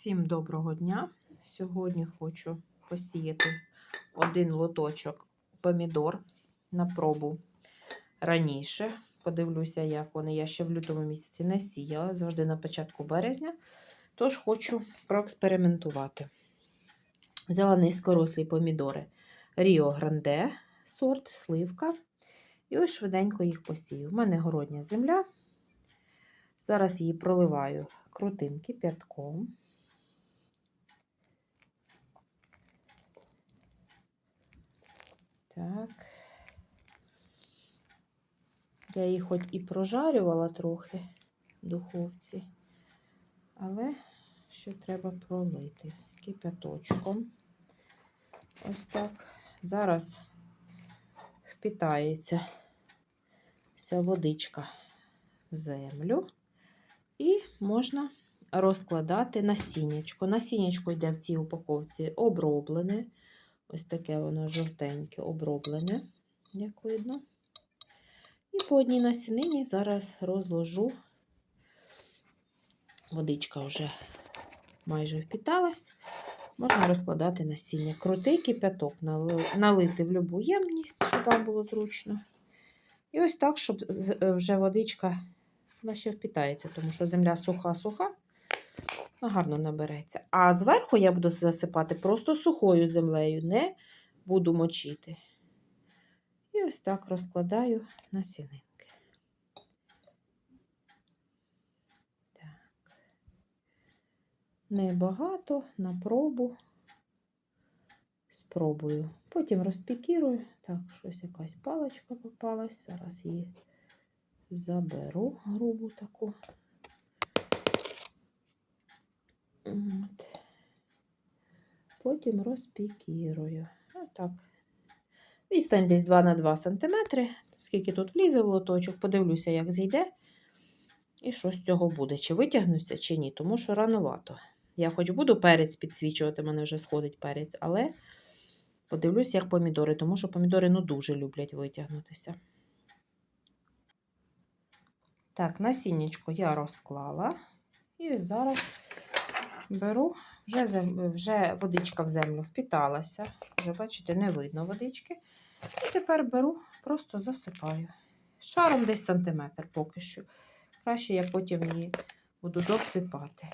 Всім доброго дня! Сьогодні хочу посіяти один лоточок помідор на пробу раніше. Подивлюся, як вони. Я ще в лютому місяці не сіяла, завжди на початку березня. Тож хочу проекспериментувати. Взяла низькорослі помідори Ріо Гранде, сорт, сливка. І ось швиденько їх посію. У мене городня земля. Зараз її проливаю крутим кип'ятком. Так. Я її хоч і прожарювала трохи в духовці, але ще треба пролити кип'яточком. Ось так. Зараз впітається вся водичка в землю. І можна розкладати насіннячко. Насіннячко йде в цій упаковці оброблене. Ось таке воно жовтеньке, оброблене, як видно. І по одній насінині зараз розложу. Водичка вже майже впіталась. Можна розкладати насіння. Крутий кипяток налити в любу ємність, щоб вам було зручно. І ось так, щоб вже водичка вона ще впітається, тому що земля суха-суха, гарно набереться. А зверху я буду засипати просто сухою землею, не буду мочити. І ось так розкладаю насінинки. Так. Небагато на пробу. Спробую. Потім розпікірую. Так, щось якась паличка попалась. Зараз її заберу грубу таку. От. Потім розпікірую. Отак. Відстань десь 2 на 2 см, скільки тут влізе в лоточок, подивлюся, як зійде. І що з цього буде, чи витягнуся, чи ні, тому що рановато. Я хоч буду перець підсвічувати, мене вже сходить перець, але подивлюся, як помідори, тому що помідори ну, дуже люблять витягнутися. Так, насіннячко я розклала. І зараз беру, вже вже водичка в землю впіталася. Вже, бачите, не видно водички. І тепер беру, просто засипаю. Шаром десь сантиметр поки що. Краще я потім її буду досипати.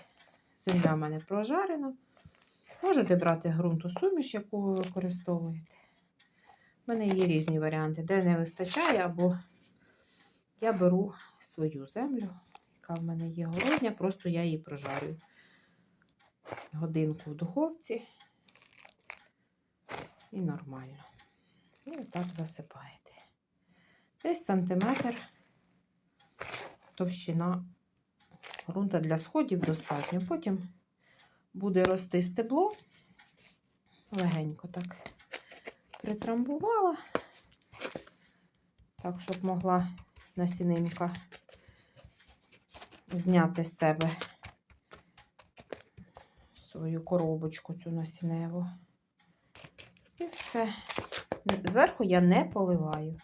Земля в мене прожарена. Можете брати ґрунту суміш, яку ви використовуєте. У мене є різні варіанти, де не вистачає, або я беру свою землю, яка в мене є городня, просто я її прожарю годинку в духовці і нормально. І отак засипаєте. Десь сантиметр товщина ґрунта для сходів достатньо. Потім буде рости стебло, легенько так притрамбувала, так, щоб могла насінинка зняти з себе свою коробочку, цю насінневу. І все. Зверху я не поливаю.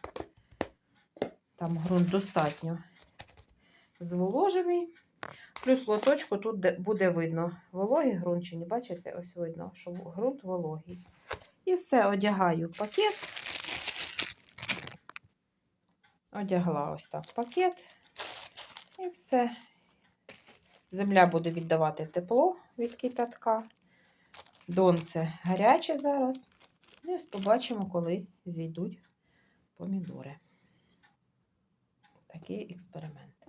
Там ґрунт достатньо зволожений. Плюс лоточку тут буде видно вологий ґрунт чи не бачите, ось видно, що ґрунт вологий. І все, одягаю пакет. Одягла ось так пакет. І все. Земля буде віддавати тепло від кипятка. Донце гаряче зараз. І ось побачимо, коли зійдуть помідори. Такий експеримент.